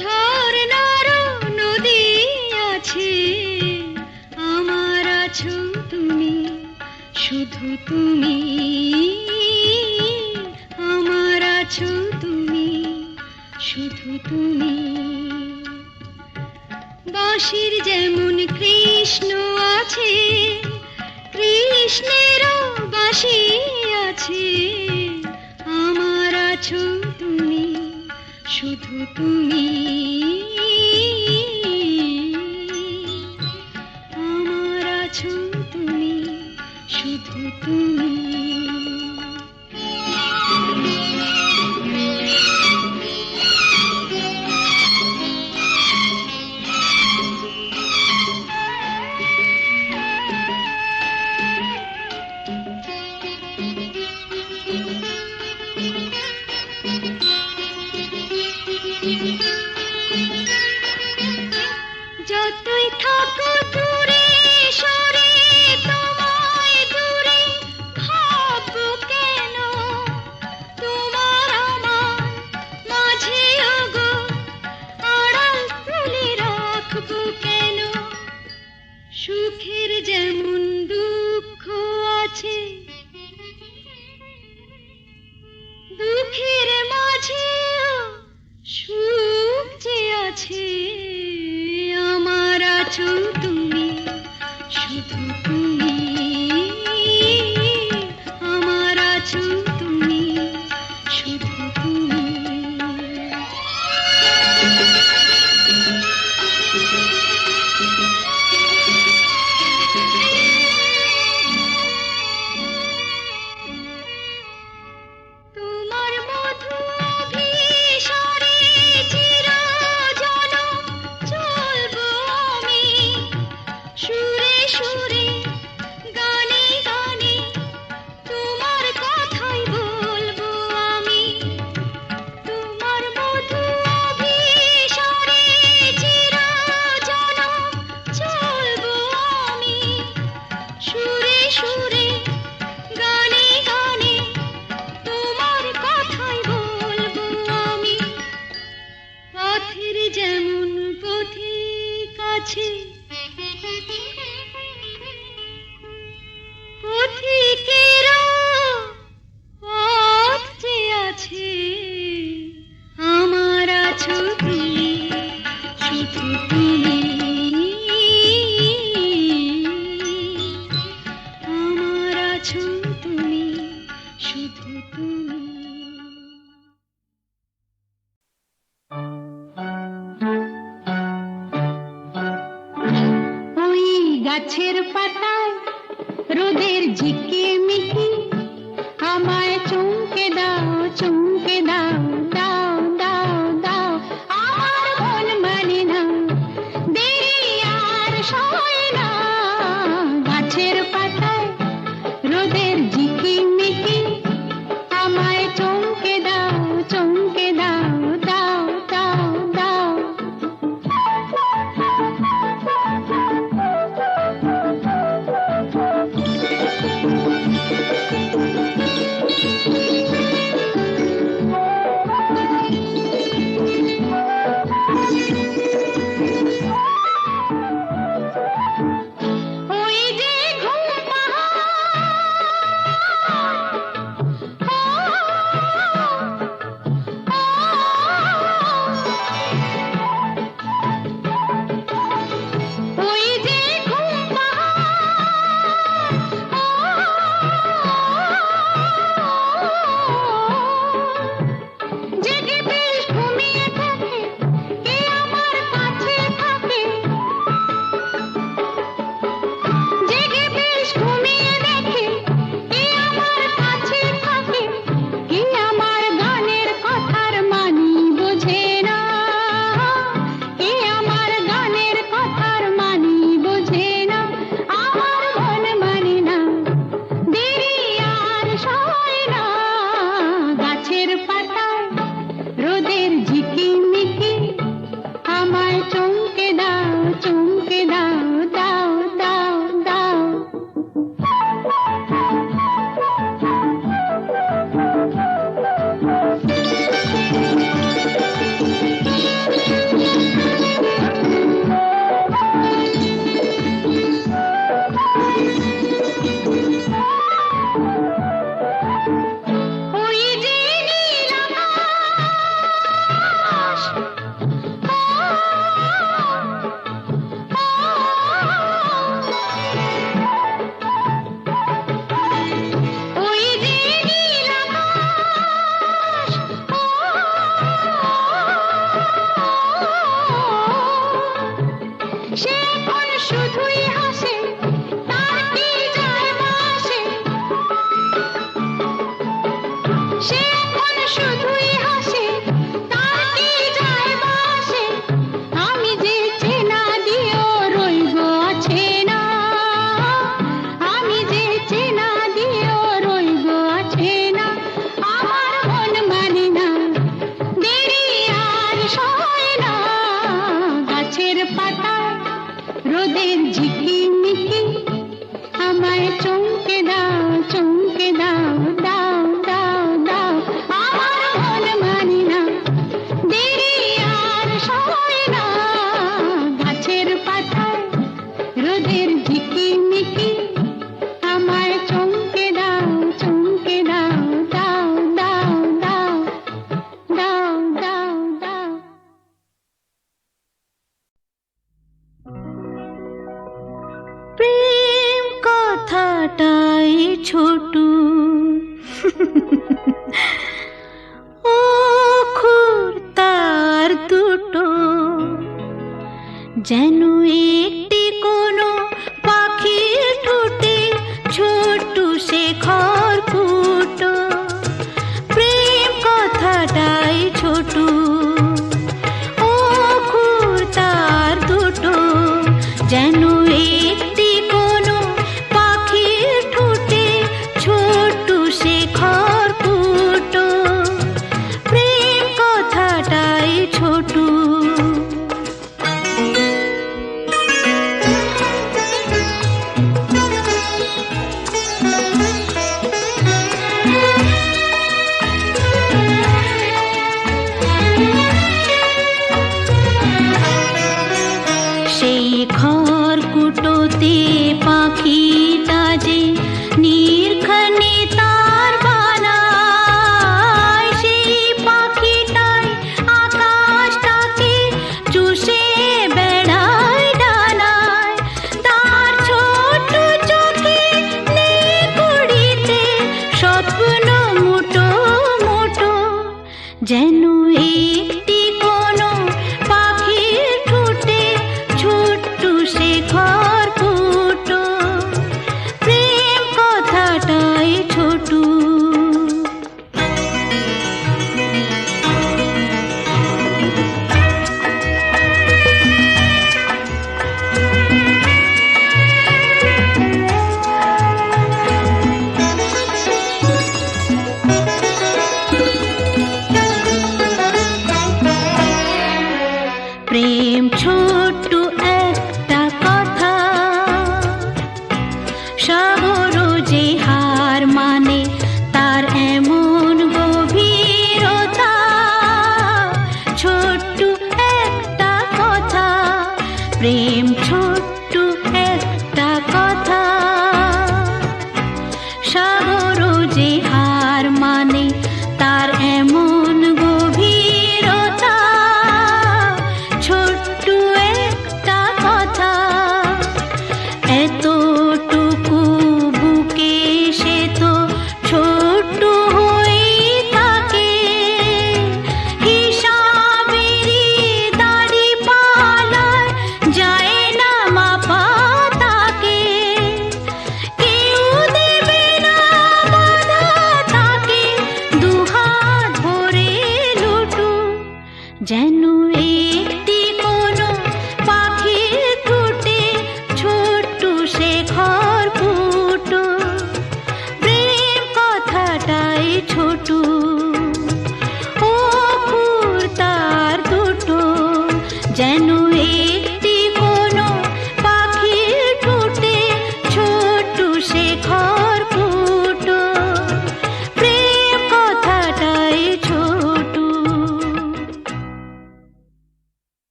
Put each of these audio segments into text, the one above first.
ঝর্ণার নদী আছে আমার আছো তুমি শুধু তুমি। শুধু তুমি। যেমন দুঃখ আছে দুঃখের মাঝে সুখ যে আছে আমার আচুর ঝিকে ছোট্ট একটা কথা প্রেম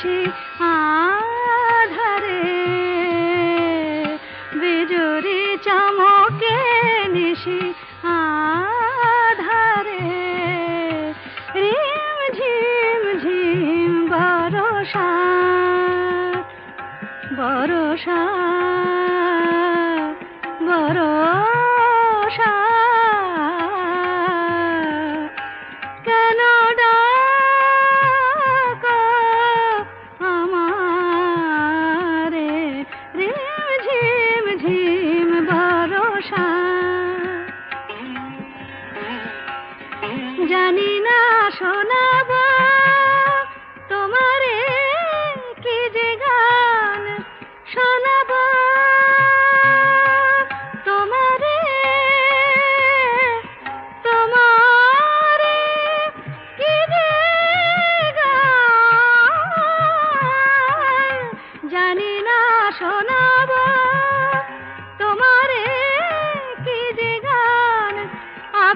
she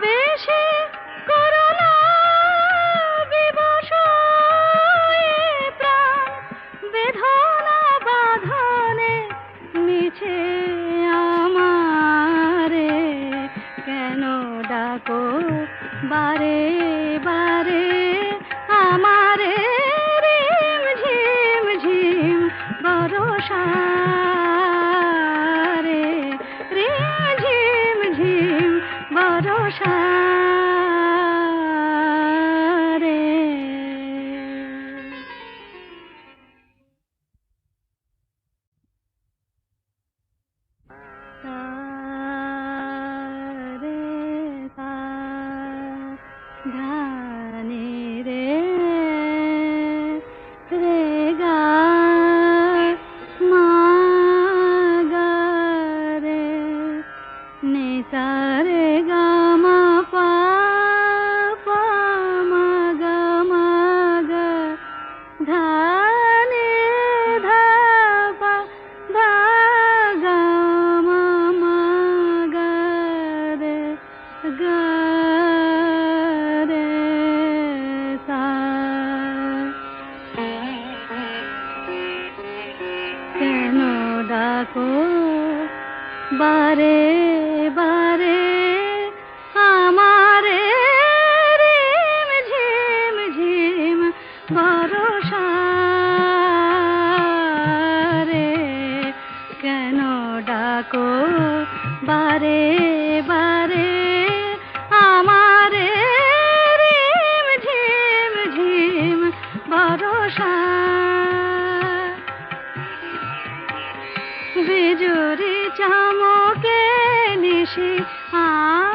deixe ta বিজুরি চামকে নিশি আধারে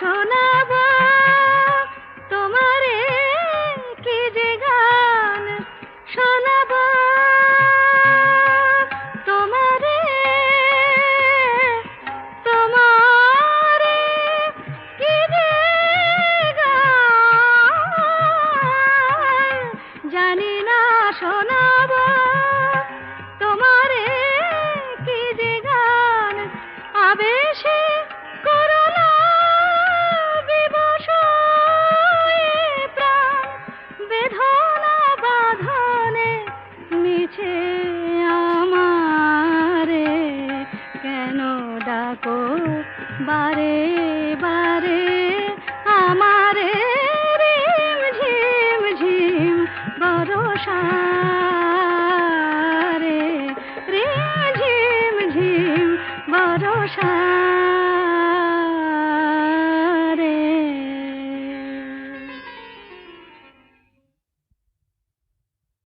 সোনা